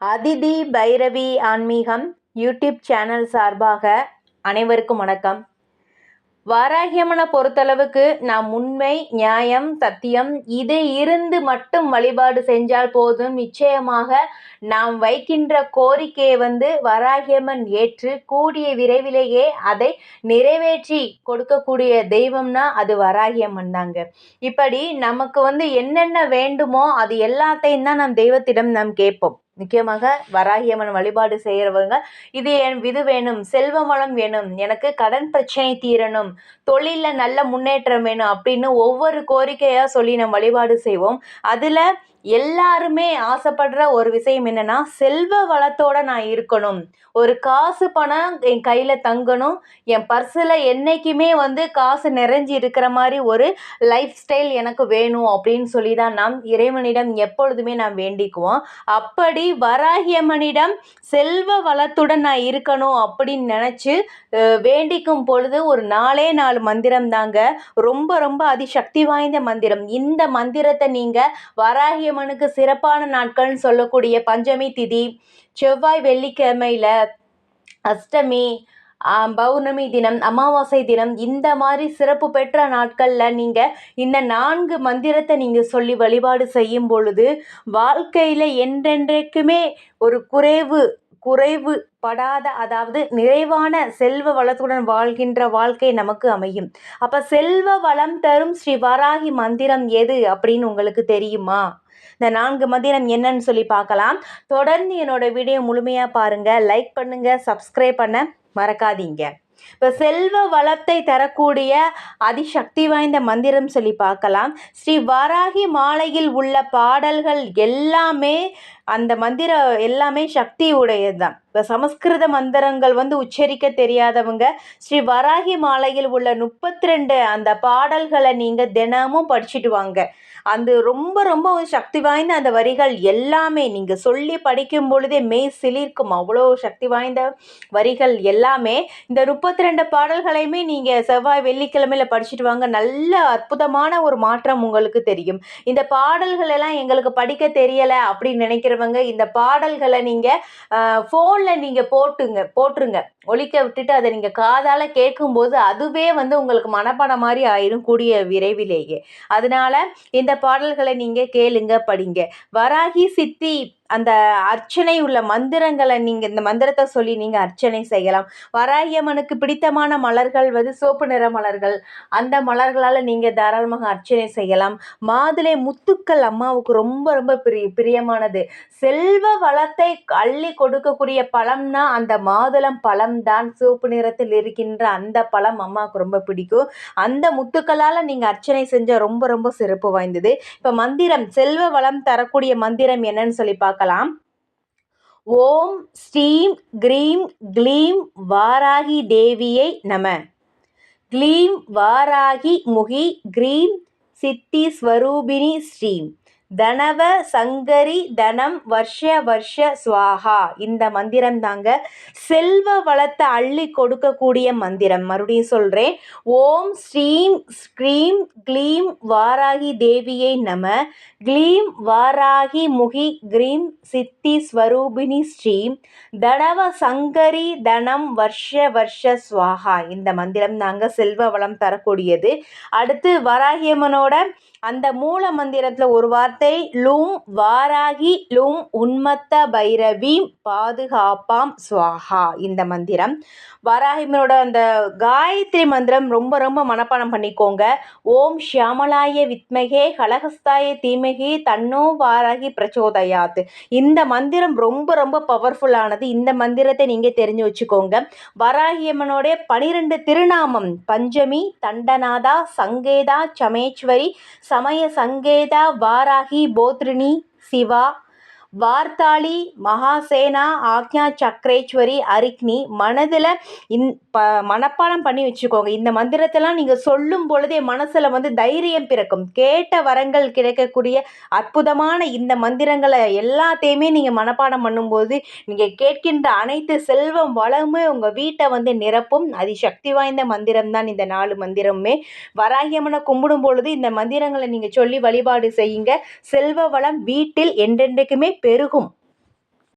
அதிதி பைரவி ஆன்மீகம் YouTube channel சார்பாக அனைவருக்கும் வணக்கம். வாராகியம்மனை பொறுத்தளவுக்கு நாம் உண்மை நியாயம் சத்தியம் இது இருந்து மட்டும் வழிபாடு செஞ்சால் போதும். நிச்சயமாக நாம் வைக்கின்ற கோரிக்கையை வந்து வராகியம்மன் ஏற்று கூடிய விரைவிலேயே அதை நிறைவேற்றி கொடுக்கக்கூடிய தெய்வம்னா அது வராகியம்மன் தாங்க. இப்படி நமக்கு வந்து என்னென்ன வேண்டுமோ அது எல்லாத்தையும் தான் நம் தெய்வத்திடம் நாம் கேட்போம். முக்கியமாக வராகியம்மன் வழிபாடு செய்கிறவங்க இது என் இது வேணும் செல்வ வேணும் எனக்கு கடன் பிரச்சனை தீரணும் தொழிலில் நல்ல முன்னேற்றம் வேணும் அப்படின்னு ஒவ்வொரு கோரிக்கையாக சொல்லி நம்ம வழிபாடு செய்வோம். அதில் எல்லாருமே ஆசைப்படுற ஒரு விஷயம் என்னன்னா செல்வ வளத்தோடு நான் இருக்கணும். ஒரு காசு பணம் என் கையில் தங்கணும். என் பர்ஸில் என்றைக்குமே வந்து காசு நிறைஞ்சி இருக்கிற மாதிரி ஒரு லைஃப் ஸ்டைல் எனக்கு வேணும் அப்படின்னு சொல்லி தான் நாம் இறைவனிடம் எப்பொழுதுமே நாம் வேண்டிக்குவோம். அப்படி வராகியம்மனிடம் செல்வ வளத்துடன் நான் இருக்கணும் அப்படின்னு நினச்சி வேண்டிக்கும் பொழுது ஒரு நாலே நாலு மந்திரம் தாங்க. ரொம்ப ரொம்ப அதிசக்தி வாய்ந்த மந்திரம். இந்த மந்திரத்தை நீங்கள் வராகியம்மனுக்கு சிறப்பான நாட்கள்னு சொல்லக்கூடிய பஞ்சமி திதி செவ்வாய் வெள்ளிக்கிழமையில் அஷ்டமி பௌர்ணமி தினம் அமாவாசை தினம் இந்த மாதிரி சிறப்பு பெற்ற நாட்களில் நீங்கள் இந்த நான்கு மந்திரத்தை நீங்கள் சொல்லி வழிபாடு செய்யும் பொழுது வாழ்க்கையில் என்றென்றைக்குமே ஒரு குறைவு குறைவு படாத அதாவது நிறைவான செல்வ வளத்துடன் வாழ்கின்ற வாழ்க்கை நமக்கு அமையும். அப்போ செல்வ வளம் தரும் ஸ்ரீ வராகி மந்திரம் எது அப்படின்னு உங்களுக்கு தெரியுமா? இந்த நான்கு மந்திரம் என்னன்னு சொல்லி பார்க்கலாம். தொடர்ந்து என்னோட வீடியோ முழுமையாக பாருங்கள் லைக் பண்ணுங்கள் சப்ஸ்கிரைப் பண்ண மறக்காதீங்க. இப்போ செல்வ வளத்தை தரக்கூடிய அதிசக்தி வாய்ந்த மந்திரம் சொல்லி பார்க்கலாம். ஸ்ரீ வாராகி மாலையில் உள்ள பாடல்கள் எல்லாமே அந்த மந்திரம் எல்லாமே சக்தி உடையது தான் இப்போ சமஸ்கிருத மந்திரங்கள் வந்து உச்சரிக்க தெரியாதவங்க ஸ்ரீ வராகி மாலையில் உள்ள முப்பத்தி ரெண்டு அந்த பாடல்களை நீங்கள் தினமும் படிச்சுட்டு வாங்க. அந்த ரொம்ப ரொம்ப சக்தி வாய்ந்த அந்த வரிகள் எல்லாமே நீங்கள் சொல்லி படிக்கும் பொழுதே மெய் சிலிர்க்கும். அவ்வளோ சக்தி வாய்ந்த வரிகள் எல்லாமே இந்த முப்பத்தி ரெண்டு பாடல்களையுமே நீங்கள் செவ்வாய் வெள்ளிக்கிழமையில் படிச்சுட்டு வாங்க. நல்ல அற்புதமான ஒரு மாற்றம் உங்களுக்கு தெரியும். இந்த பாடல்கள் எல்லாம் எங்களுக்கு படிக்க தெரியலை அப்படின்னு நினைக்கிற நினைக்கிறவங்க இந்த பாடல்களை நீங்கள் ஃபோனில் நீங்கள் போட்டுங்க போட்டுருங்க. ஒழிக்க விட்டுட்டு அதை நீங்கள் காதால் கேட்கும்போது அதுவே வந்து உங்களுக்கு மனப்பாடம் மாதிரி ஆயிரும் கூடிய விரைவிலேயே. அதனால இந்த பாடல்களை நீங்கள் கேளுங்க படிங்க. வராகி சித்தி அந்த அர்ச்சனை உள்ள மந்திரங்களை நீங்கள் இந்த மந்திரத்தை சொல்லி நீங்கள் அர்ச்சனை செய்யலாம். வராகியம்மனுக்கு பிடித்தமான மலர்கள் வந்து சோப்பு நிற மலர்கள். அந்த மலர்களால் நீங்கள் தாராளமாக அர்ச்சனை செய்யலாம். மாதுளை முத்துக்கள் அம்மாவுக்கு ரொம்ப ரொம்ப பிரி பிரியமானது. செல்வ வளத்தை அள்ளி கொடுக்கக்கூடிய பழம்னா அந்த மாதுளம் பழம் தான் சிவப்பு நிறத்தில் இருக்கின்ற அந்த பழம் அம்மாவுக்கு ரொம்ப பிடிக்கும். அந்த முத்துக்களால் நீங்கள் அர்ச்சனை செஞ்சால் ரொம்ப ரொம்ப சிறப்பு வாய்ந்தது. இப்போ மந்திரம் செல்வ வளம் தரக்கூடிய மந்திரம் என்னன்னு சொல்லி பார்க்க பார்க்கலாம். ஓம் ஸ்ரீம் க்ரீம் க்ளீம் வாராகி தேவியை நம. க்ளீம் வாராகி முகி க்ரீம் சித்தி ஸ்வரூபிணி ஸ்ரீம். தனவ சங்கரி தனம் வருஷ வருஷ சுவாகா. இந்த மந்திரம் தாங்க செல்வ வளத்தை அள்ளி கொடுக்கக்கூடிய மந்திரம். மறுபடியும் சொல்கிறேன் ஓம் ஸ்ரீம் ஸ்க்ரீம் க்ளீம் வாராகி தேவியை நம. க்ளீம் வாராகி முகி க்ரீம் சித்தி ஸ்வரூபிணி ஸ்ரீம். தனவ சங்கரி தனம் வருஷ வருஷ சுவாகா. இந்த மந்திரம் தாங்க செல்வ வளம் தரக்கூடியது. அடுத்து வராகியம்மனோட அந்த மூல மந்திரத்தில் ஒரு வார்த்தை லூம் வாராகி லூம் உன்மத்த பைரவி பாதுகாப்பாம் சுவாஹா இந்த மந்திரம். வராகிமனோட அந்த காயத்ரி மந்திரம் ரொம்ப ரொம்ப மனப்பாடம் பண்ணிக்கோங்க. ஓம் ஷியாமலாய வித்மகே கலகஸ்தாய தீமகி தன்னோ வாராகி பிரச்சோதயாத். இந்த மந்திரம் ரொம்ப ரொம்ப பவர்ஃபுல்லானது இந்த மந்திரத்தை நீங்கள் தெரிஞ்சு வச்சுக்கோங்க. வராகியம்மனோடைய பனிரெண்டு திருநாமம் பஞ்சமி தண்டநாதா சங்கேதா சமேஸ்வரி சமய சங்கேதா வாராகி போத்ரினி சிவா வார்த்தாளி மகாசேனா ஆக்ஞா சக்கரேஸ்வரி அரிக்னி மனதில் இந் ப மனப்பாடம் பண்ணி வச்சுக்கோங்க. இந்த மந்திரத்தெல்லாம் நீங்கள் சொல்லும் பொழுதே மனசில் வந்து தைரியம் பிறக்கும். கேட்ட வரங்கள் கிடைக்கக்கூடிய அற்புதமான இந்த மந்திரங்களை எல்லாத்தையுமே நீங்கள் மனப்பாடம் பண்ணும்போது நீங்கள் கேட்கின்ற அனைத்து செல்வம் வளமுமே உங்கள் வீட்டை வந்து நிரப்பும். அதிசக்தி வாய்ந்த மந்திரம் தான் இந்த நாலு மந்திரமுமே. வராகியம்மனை கும்பிடும் பொழுது இந்த மந்திரங்களை நீங்கள் சொல்லி வழிபாடு செய்யுங்க. செல்வ வளம் வீட்டில் என்றென்றைக்குமே பெருகும்.